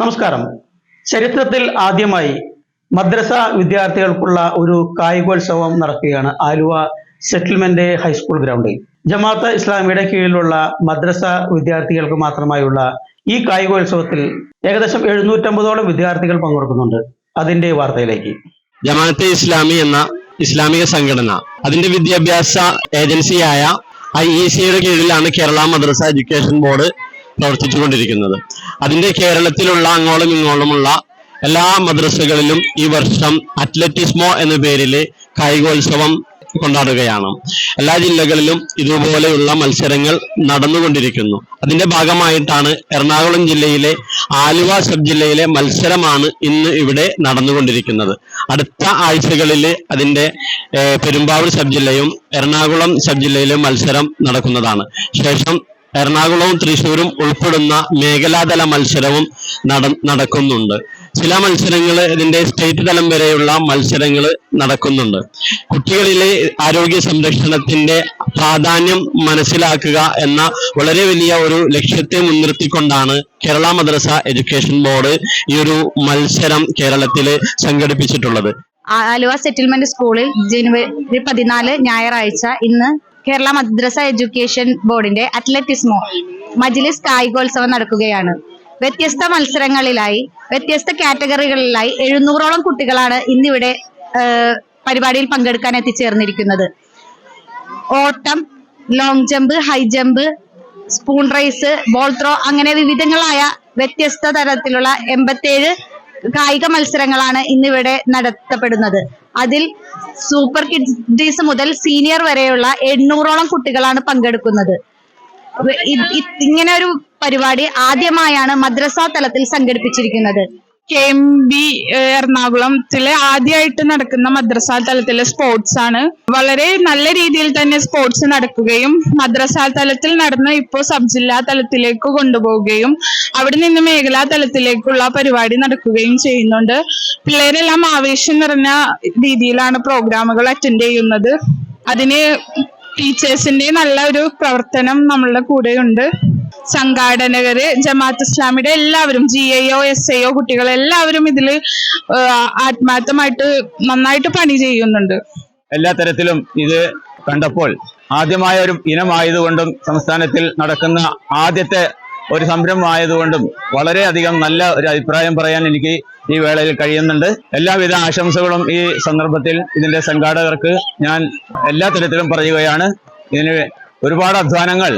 നമസ്കാരം. ചരിത്രത്തിൽ ആദ്യമായി മദ്രസ വിദ്യാർത്ഥികൾക്കുള്ള ഒരു കായികോത്സവം നടക്കുകയാണ് ആലുവ സെറ്റിൽമെന്റ് ഹൈസ്കൂൾ ഗ്രൗണ്ടിൽ. ജമാഅത്ത് ഇസ്ലാമിയുടെ കീഴിലുള്ള മദ്രസ വിദ്യാർത്ഥികൾക്ക് മാത്രമായുള്ള ഈ കായികോത്സവത്തിൽ ഏകദേശം എഴുന്നൂറ്റമ്പതോളം വിദ്യാർത്ഥികൾ പങ്കെടുക്കുന്നുണ്ട്. അതിന്റെ വാർത്തയിലേക്ക്. ജമാഅത്തെ ഇസ്ലാമി എന്ന ഇസ്ലാമിക സംഘടന. അതിന്റെ വിദ്യാഭ്യാസ ഏജൻസിയായ ഐ ഇ സിയുടെ കീഴിലാണ് കേരള മദ്രസ എഡ്യൂക്കേഷൻ ബോർഡ് പ്രവർത്തിച്ചുകൊണ്ടിരിക്കുന്നത്. അതിന്റെ കേരളത്തിലുള്ള അങ്ങോളം ഇങ്ങോളമുള്ള എല്ലാ മദ്രസകളിലും ഈ വർഷം അത്ലറ്റിസ്മോ എന്ന പേരിൽ കായികോത്സവം കൊണ്ടാടുകയാണ്. എല്ലാ ജില്ലകളിലും ഇതുപോലെയുള്ള മത്സരങ്ങൾ നടന്നുകൊണ്ടിരിക്കുന്നു. അതിന്റെ ഭാഗമായിട്ടാണ് എറണാകുളം ജില്ലയിലെ ആലുവ സബ് ജില്ലയിലെ മത്സരമാണ് ഇന്ന് ഇവിടെ നടന്നുകൊണ്ടിരിക്കുന്നത്. അടുത്ത ആഴ്ചകളിൽ അതിന്റെ പെരുമ്പാവൂർ സബ് ജില്ലയും എറണാകുളം സബ് ജില്ലയിലും മത്സരം നടക്കുന്നതാണ്. ശേഷം എറണാകുളവും തൃശ്ശൂരും ഉൾപ്പെടുന്ന മേഖലാതല മത്സരവും നട നടക്കുന്നുണ്ട്. ചില മത്സരങ്ങൾ ഇതിന്റെ സ്റ്റേറ്റ് തലം വരെയുള്ള മത്സരങ്ങൾ നടക്കുന്നുണ്ട്. കുട്ടികളിലെ ആരോഗ്യ സംരക്ഷണത്തിന്റെ പ്രാധാന്യം മനസ്സിലാക്കുക എന്ന വളരെ വലിയ ഒരു ലക്ഷ്യത്തെ മുൻനിർത്തിക്കൊണ്ടാണ് കേരള മദ്രസ എഡ്യൂക്കേഷൻ ബോർഡ് ഈ ഒരു മത്സരം കേരളത്തിൽ സംഘടിപ്പിച്ചിട്ടുള്ളത്. ആലുവ സെറ്റിൽമെന്റ് സ്കൂളിൽ ജനുവരി പതിനാല് ഞായറാഴ്ച ഇന്ന് കേരള മദ്രസ എഡ്യൂക്കേഷൻ ബോർഡിന്റെ അത്ലറ്റിസ്മോ മജ്ലിസ് കായികോത്സവം നടക്കുകയാണ്. വ്യത്യസ്ത മത്സരങ്ങളിലായി വ്യത്യസ്ത കാറ്റഗറികളിലായി എഴുന്നൂറോളം കുട്ടികളാണ് ഇന്നിവിടെ പരിപാടിയിൽ പങ്കെടുക്കാൻ എത്തിച്ചേർന്നിരിക്കുന്നത്. ഓട്ടം long jump high jump spoon race ball throw അങ്ങനെ വിവിധങ്ങളായ വ്യത്യസ്ത തരത്തിലുള്ള എൺപത്തേഴ് കായിക മത്സരങ്ങളാണ് ഇന്നിവിടെ നടത്തപ്പെടുന്നത്. അതിൽ സൂപ്പർ കിഡ്സ് മുതൽ സീനിയർ വരെയുള്ള എണ്ണൂറോളം കുട്ടികളാണ് പങ്കെടുക്കുന്നത്. ഇങ്ങനെ ഒരു പരിപാടി ആദ്യമായാണ് മദ്രസ തലത്തിൽ സംഘടിപ്പിച്ചിരിക്കുന്നത്. കെ എം ബി എറണാകുളത്തിലെ ആദ്യമായിട്ട് നടക്കുന്ന മദ്രസ തലത്തിലെ സ്പോർട്സ് ആണ്. വളരെ നല്ല രീതിയിൽ തന്നെ സ്പോർട്സ് നടക്കുകയും മദ്രസ തലത്തിൽ നടന്ന് ഇപ്പോൾ സബ് ജില്ലാ തലത്തിലേക്ക് കൊണ്ടുപോവുകയും അവിടെ നിന്ന് മേഖലാ തലത്തിലേക്കുള്ള പരിപാടി നടക്കുകയും ചെയ്യുന്നുണ്ട്. പിള്ളേരെല്ലാം ആവേശം നിറഞ്ഞ രീതിയിലാണ് പ്രോഗ്രാമുകൾ അറ്റൻഡ് ചെയ്യുന്നത്. അതിന് ടീച്ചേഴ്സിന്റെ നല്ല ഒരു പ്രവർത്തനം നമ്മളുടെ കൂടെയുണ്ട്. സംഘാടകര് ജമാഅത്ത് ഇസ്ലാമിയുടെ എല്ലാവരും G I O S I O കുട്ടികൾ എല്ലാവരും ഇതിൽ ആത്മാർത്ഥമായിട്ട് നന്നായിട്ട് പണി ചെയ്യുന്നുണ്ട്. എല്ലാ തരത്തിലും ഇത് കണ്ടപ്പോൾ ആദ്യമായ ഒരു ഇനമായതുകൊണ്ടും സംസ്ഥാനത്തിൽ നടക്കുന്ന ആദ്യത്തെ ഒരു സംരംഭമായതുകൊണ്ടും വളരെയധികം നല്ല ഒരു അഭിപ്രായം പറയാൻ എനിക്ക് ഈ വേളയിൽ കഴിയുന്നുണ്ട്. എല്ലാവിധ ആശംസകളും ഈ സന്ദർഭത്തിൽ ഇതിന്റെ സംഘാടകർക്ക് ഞാൻ എല്ലാ തരത്തിലും പറയുകയാണ്. ഇതിന് ഒരുപാട് അധ്വാനങ്ങൾ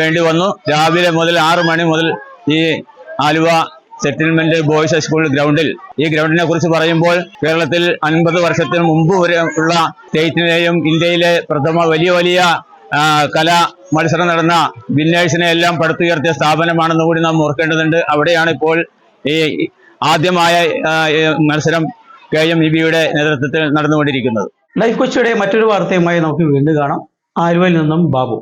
വേണ്ടി വന്നു. രാവിലെ മുതൽ ആറു മണി മുതൽ ഈ ആലുവ സെറ്റിൽമെന്റ് ബോയ്സ് സ്കൂൾ ഗ്രൗണ്ടിൽ ഈ ഗ്രൗണ്ടിനെ കുറിച്ച് പറയുമ്പോൾ കേരളത്തിൽ അൻപത് വർഷത്തിന് മുമ്പ് വരെ ഉള്ള സ്റ്റേറ്റിനെയും ഇന്ത്യയിലെ പ്രഥമ വലിയ വലിയ കലാ മത്സരം നടന്ന വിന്നേഴ്സിനെ എല്ലാം പടുത്തുയർത്തിയ സ്ഥാപനമാണെന്ന് കൂടി നാം ഓർക്കേണ്ടതുണ്ട്. അവിടെയാണ് ഇപ്പോൾ ഈ ആദ്യമായ മത്സരം കെ എം ഇ ബിയുടെ നേതൃത്വത്തിൽ നടന്നുകൊണ്ടിരിക്കുന്നത്. ലൈഫ് കൊച്ചിയുടെ മറ്റൊരു വാർത്തയുമായി നമുക്ക് വീണ്ടും കാണാം. ആലുവയിൽ നിന്നും ബാബു.